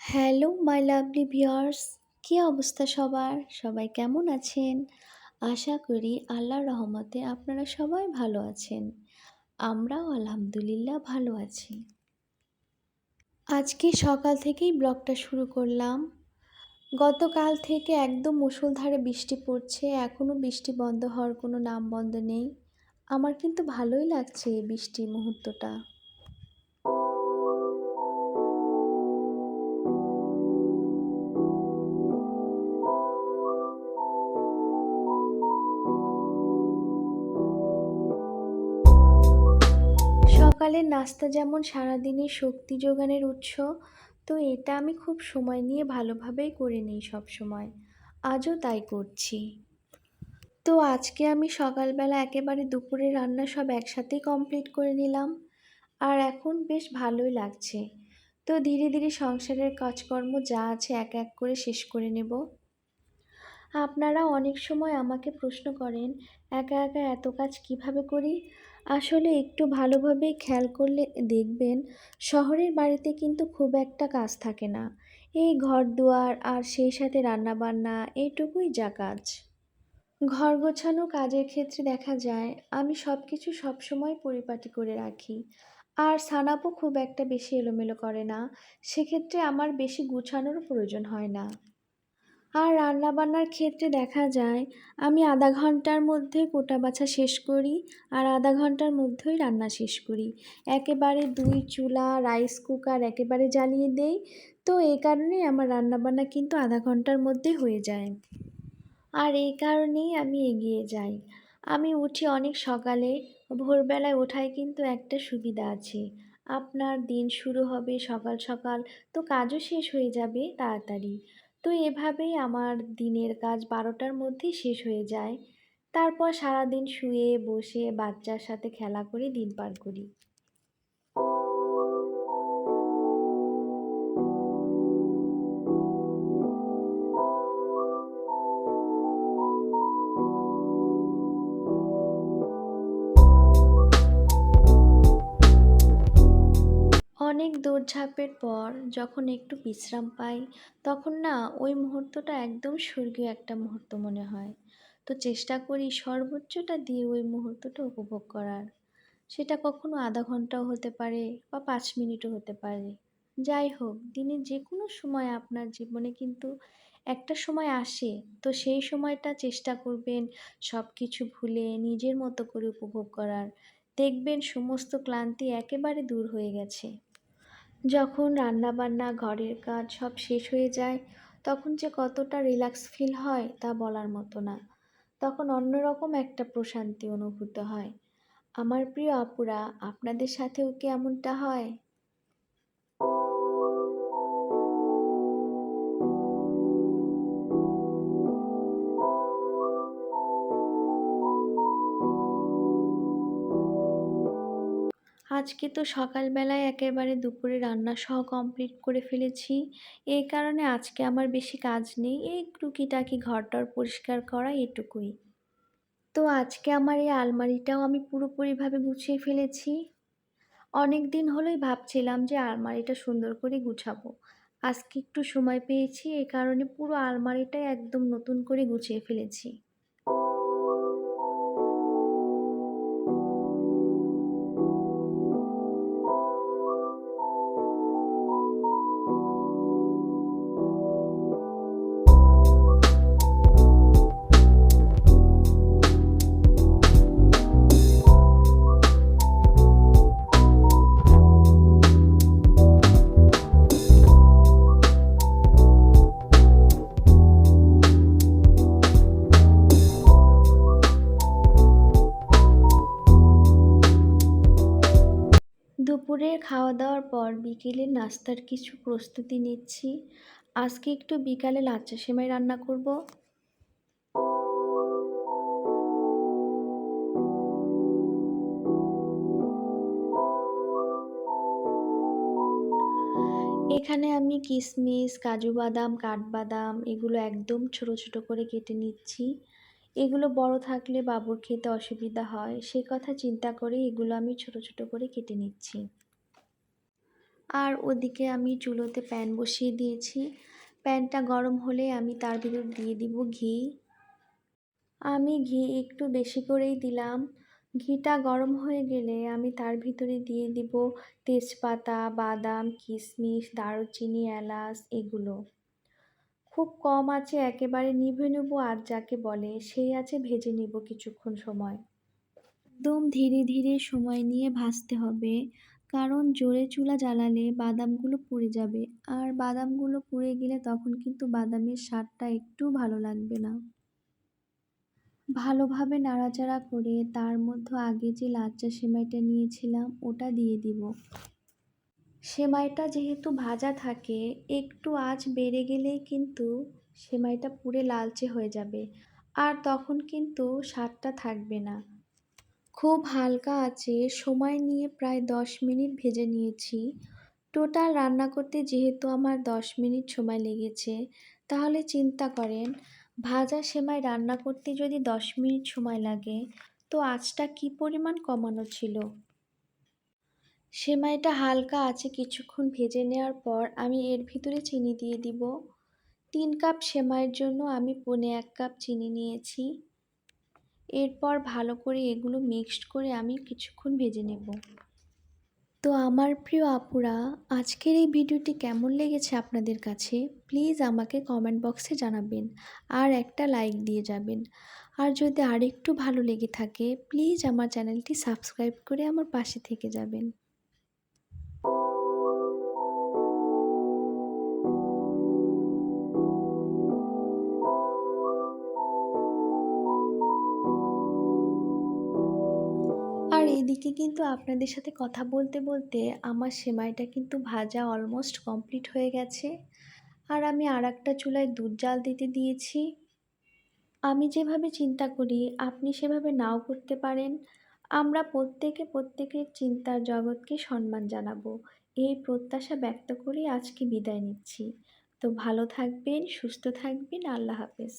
Hello, my lovely viewers. কী অবস্থা সবার? সবাই কেমন আছেন? আশা করি আল্লাহর রহমতে আপনারা সবাই ভালো আছেন। আমরাও আলহামদুলিল্লাহ ভালো আছি। আজকে সকাল থেকেই ব্লগটা শুরু করলাম। গতকাল থেকে একদম মুষলধারে বৃষ্টি পড়ছে এখনও বৃষ্টি বন্ধ হওয়ার কোনো নাম বন্ধ নেই। আমার কিন্তু ভালোই লাগছে এই বৃষ্টির মুহূর্তটা। সকালের নাস্তা যেমন সারাদিনের শক্তি যোগানের উৎস, তো এটা আমি খুব সময় নিয়ে ভালোভাবেই করে নিই সব সময় আজও তাই করছি। তো আজকে আমি সকালবেলা একেবারে দুপুরে রান্না সব একসাথেই কমপ্লিট করে নিলাম। আর এখন বেশ ভালোই লাগছে। তো ধীরে ধীরে সংসারের কাজকর্ম যা আছে এক এক করে শেষ করে নেব। আপনারা অনেক সময় আমাকে প্রশ্ন করেন, একা একা এত কাজ কীভাবে করি? আসলে একটু ভালোভাবে খেয়াল করলে দেখবেন শহরের বাড়িতে কিন্তু খুব একটা কাজ থাকে না। এই ঘর দুয়ার আর সেই সাথে রান্নাবান্না এইটুকুই যা কাজ। ঘর গোছানো কাজের ক্ষেত্রে দেখা যায় আমি সব কিছু সবসময় পরিপাটি করে রাখি। আর সানাপও খুব একটা বেশি এলোমেলো করে না। সেক্ষেত্রে আমার বেশি গুছানোর প্রয়োজন হয় না। আর রান্নাবান্নার ক্ষেত্রে দেখা যায়, আমি আধা ঘণ্টার মধ্যে কোটা বাছা শেষ করি আর আধা ঘণ্টার মধ্যেই রান্না শেষ করি। একেবারে দুই চুলা রাইস কুকার একেবারে জ্বালিয়ে দেই। তো এই কারণেই আমার রান্নাবান্না কিন্তু আধা ঘণ্টার মধ্যে হয়ে যায়। আর এই কারণেই আমি এগিয়ে যাই। আমি উঠি অনেক সকালে, ভোরবেলায় ওঠায় কিন্তু একটা সুবিধা আছে। আপনার দিন শুরু হবে সকাল সকাল, তো কাজও শেষ হয়ে যাবে তাড়াতাড়ি। তো এভাবেই আমার দিনের কাজ বারোটার মধ্যে শেষ হয়ে যায়। তারপর সারাদিন শুয়ে বসে বাচ্চার সাথে খেলা করে দিন পার করি। দৌড়ঝাঁপের পর যখন একটু বিশ্রাম পাই, তখন না ওই মুহূর্তটা একদম স্বর্গীয় একটা মুহূর্ত মনে হয়। তো চেষ্টা করি সর্বোচ্চটা দিয়ে ওই মুহূর্তটা উপভোগ করার। সেটা কখনো আধা ঘন্টাও হতে পারে বা পাঁচ মিনিটও হতে পারে। যাই হোক দিনের যে কোনো সময় আপনার জীবনে কিন্তু একটা সময় আসে, তো সেই সময়টা চেষ্টা করবেন সব কিছু ভুলে নিজের মতো করে উপভোগ করার। দেখবেন সমস্ত ক্লান্তি একেবারে দূর হয়ে গেছে। যখন রান্নাবান্না, ঘরের কাজ সব শেষ হয়ে যায়, তখন যে কতটা রিল্যাক্স ফিল হয় তা বলার মতো না। তখন অন্যরকম একটা প্রশান্তি অনুভূত হয়। আমার প্রিয় আপুরা, আপনাদের সাথেও কি এমনটা হয়? আজকে তো সকালবেলায় একেবারে দুপুরে রান্না সহ কমপ্লিট করে ফেলেছি। এই কারণে আজকে আমার বেশি কাজ নেই। এই টুকিটাকি ঘরটর পরিষ্কার করা এটুকুই। তো আজকে আমার এই আলমারিটাও আমি পুরোপুরিভাবে গুছিয়ে ফেলেছি। অনেক দিন হলোই ভাবছিলাম যে আলমারিটা সুন্দর করে গুছাবো। আজকে একটু সময় পেয়েছি এই কারণে পুরো আলমারিটাই একদম নতুন করে গুছিয়ে ফেলেছি। খাওয়া দাওয়ার পর বিকেলে নাস্তার কিছু প্রস্তুতি নিচ্ছি। আজকে একটু বিকালে লাচ্চা সেমাই রান্না করব। এখানে আমি কিশমিশ কাজু বাদাম, কাঠবাদাম এগুলো একদম ছোট ছোট করে কেটে নিচ্ছি। এগুলো বড় থাকলে বাবুর খেতে অসুবিধা হয়, সে কথা চিন্তা করে এগুলো আমি ছোট ছোট করে কেটে নিচ্ছি। আর ওদিকে আমি চুলোতে প্যান বসিয়ে দিয়েছি। প্যানটা গরম হলে আমি তার ভিতর দিয়ে দিব ঘি। আমি ঘি একটু বেশি করেই দিলাম। ঘিটা গরম হয়ে গেলে আমি তার ভিতরে দিয়ে দিব তেজপাতা, বাদাম, কিশমিশ, দারুচিনি, এলাচ এগুলো। খুব কম আছে একেবারে নিভে নেব আর যাকে বলে সেই আছে ভেজে নেব কিছুক্ষণ সময়। একদম ধীরে ধীরে সময় নিয়ে ভাজতে হবে। কারণ জোরে চুলা জ্বালালে বাদামগুলো পুড়ে যাবে। আর বাদামগুলো পুড়ে গেলে তখন কিন্তু বাদামের স্বাদটা একটু ভালো লাগবে না। ভালোভাবে নাড়াচাড়া করে তার মধ্যে আগে যে লাচ্চা সেমাইটা নিয়েছিলাম, ওটা দিয়ে দিব। সেমাইটা যেহেতু ভাজা থাকে, একটু আঁচ বেড়ে গেলেই কিন্তু সেমাইটা পুড়ে লালচে হয়ে যাবে। আর তখন কিন্তু স্বাদটা থাকবে না। খুব হালকা আছে, সময় নিয়ে প্রায় দশ মিনিট ভেজে নিয়েছি। টোটাল রান্না করতে যেহেতু আমার দশ মিনিট সময় লেগেছে, তাহলে চিন্তা করেন, ভাজা সেমাই রান্না করতে যদি দশ মিনিট সময় লাগে, তো আঁচটা কি পরিমাণ কমানো ছিল? সেমাইটা হালকা আছে কিছুক্ষণ ভেজে নেওয়ার পর আমি এর ভিতরে চিনি দিয়ে দিব। তিন কাপ সেমাইয়ের জন্য আমি পনে এক কাপ চিনি নিয়েছি। এরপর ভালো করে এগুলো মিক্সড করে আমি কিছুক্ষণ ভেজে নেব। তো আমার প্রিয় আপুরা, আজকের এই ভিডিওটি কেমন লেগেছে আপনাদের কাছে? প্লিজ আমাকে কমেন্ট বক্সে জানাবেন আর একটা লাইক দিয়ে যাবেন। আর যদি আরেকটু ভালো লেগে থাকে প্লিজ আমার চ্যানেলটি সাবস্ক্রাইব করে আমার পাশে থেকে যাবেন। এদিকে কিন্তু আপনাদের সাথে কথা বলতে বলতে আমার সেমাইটা কিন্তু ভাজা অলমোস্ট কমপ্লিট হয়ে গেছে। আর আমি আর একটা চুলায় দুধ জাল দিতে দিয়েছি। আমি যেভাবে চিন্তা করি, আপনি সেভাবে নাও করতে পারেন। আমরা প্রত্যেকে প্রত্যেকের চিন্তার জগৎকে সম্মান জানাব। এই প্রত্যাশা ব্যক্ত করেই আজকে বিদায় নিচ্ছি। তো ভালো থাকবেন, সুস্থ থাকবেন, আল্লাহ হাফেজ।